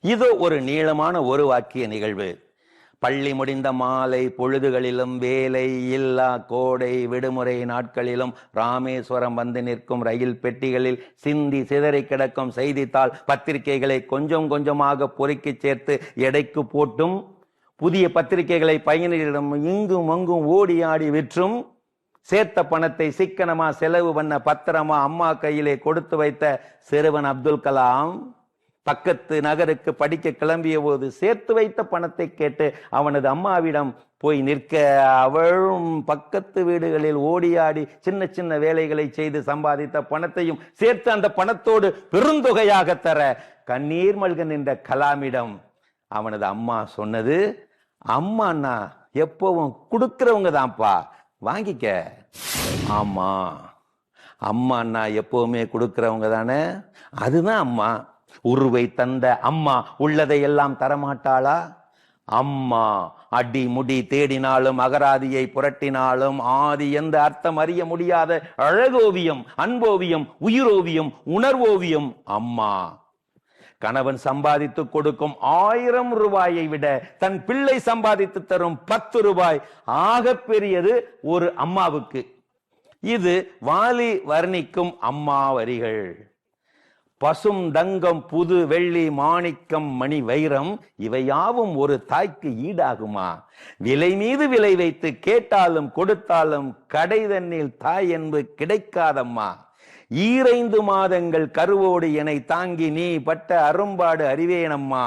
இதோ ஒரு நீளமான ஒரு வாக்கிய நிகழ்வு. பள்ளி முடிந்த மாலை பொழுதுகளிலும் வேலை இல்லா கோடை விடுமுறை நாட்களிலும் ராமேஸ்வரம் வந்து நிற்கும் ரயில் பெட்டிகளில் சிந்தி சிதறி கிடக்கும் செய்தித்தாள் பத்திரிகைகளை கொஞ்சம் கொஞ்சமாக பொறுக்கி சேர்த்து எடைக்கு போட்டும். புதிய பத்திரிகைகளை பயணிகளிடம் இங்கும் அங்கும் ஓடி ஆடி விற்றும். சேர்த்த பணத்தை சிக்கனமா செலவு பண்ண பத்திரமா அம்மா கையிலே கொடுத்து வைத்த சிறுவன் அப்துல் கலாம். பக்கத்து நகருக்கு படிக்க கிளம்பிய போது சேர்த்து வைத்த பணத்தை கேட்டு அவனது அம்மாவிடம் போய் நிற்க. அவளும் பக்கத்து வீடுகளில் ஓடியாடி சின்ன சின்ன வேலைகளை செய்து சம்பாதித்த பணத்தையும் சேர்த்து அந்த பணத்தோடு பெருந்தொகையாக தர கண்ணீர் மல்க நின்ற கலாமிடம் அவனது அம்மா சொன்னது அம்மாண்ணா எப்பவும் கொடுக்கிறவங்க தான்ப்பா வாங்கிக்க. ஆமா அம்மாண்ணா எப்பவுமே கொடுக்கிறவங்க தானே? அதுதான் அம்மா உருவை தந்த அம்மா உள்ளதை எல்லாம் தரமாட்டாளா? அம்மா அடி முடி தேடினாலும் அகராதியை புரட்டினாலும் ஆதி எந்த அர்த்தம் அறிய முடியாத அழகோவியம் அன்போவியம் உயிரோவியம் உணர்வோவியம் அம்மா. கணவன் சம்பாதித்து கொடுக்கும் ஆயிரம் ரூபாயை விட தன் பிள்ளை சம்பாதித்து தரும் பத்து ரூபாய் ஆகப் பெரியது ஒரு அம்மாவுக்கு. இது வாலி வர்ணிக்கும் அம்மா வரிகள். பசும் தங்கம் புது வெள்ளி மாணிக்கம் மணி வைரம் இவையாவும் ஒரு தாய்க்கு ஈடாகுமா? விலை மீது விலை வைத்து கேட்டாலும் கொடுத்தாலும் கடை தண்ணில் தாய் என்பது கிடைக்காதம்மா. ஈரைந்து மாதங்கள் கருவோடு என்னை தாங்கி நீ பட்ட அரும்பாடு அறிவேனம்மா.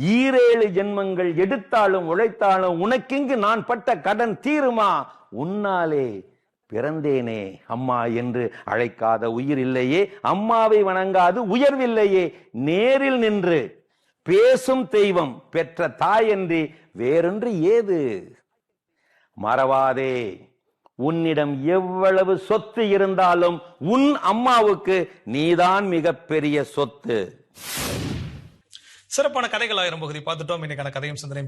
ஈரேழு ஜென்மங்கள் எடுத்தாலும் உழைத்தாலும் உனக்கிங்கு நான் பட்ட கடன் தீருமா? உன்னாலே பிறந்தேனே அம்மா என்று அழைக்காத உயிர் இல்லையே அம்மாவை வணங்காது உயர்வில்லையே நேரில் நின்று பேசும் தெய்வம் பெற்ற தாய் என்று வேறொன்று ஏது? மறவாதே உன்னிடம் எவ்வளவு சொத்து இருந்தாலும் உன் அம்மாவுக்கு நீதான் மிகப்பெரிய சொத்து. சிறப்பான கதைகள் ஆயிரம் பகுதி பார்த்துட்டோம். இன்னைக்கான கதையும் சிந்தனையும்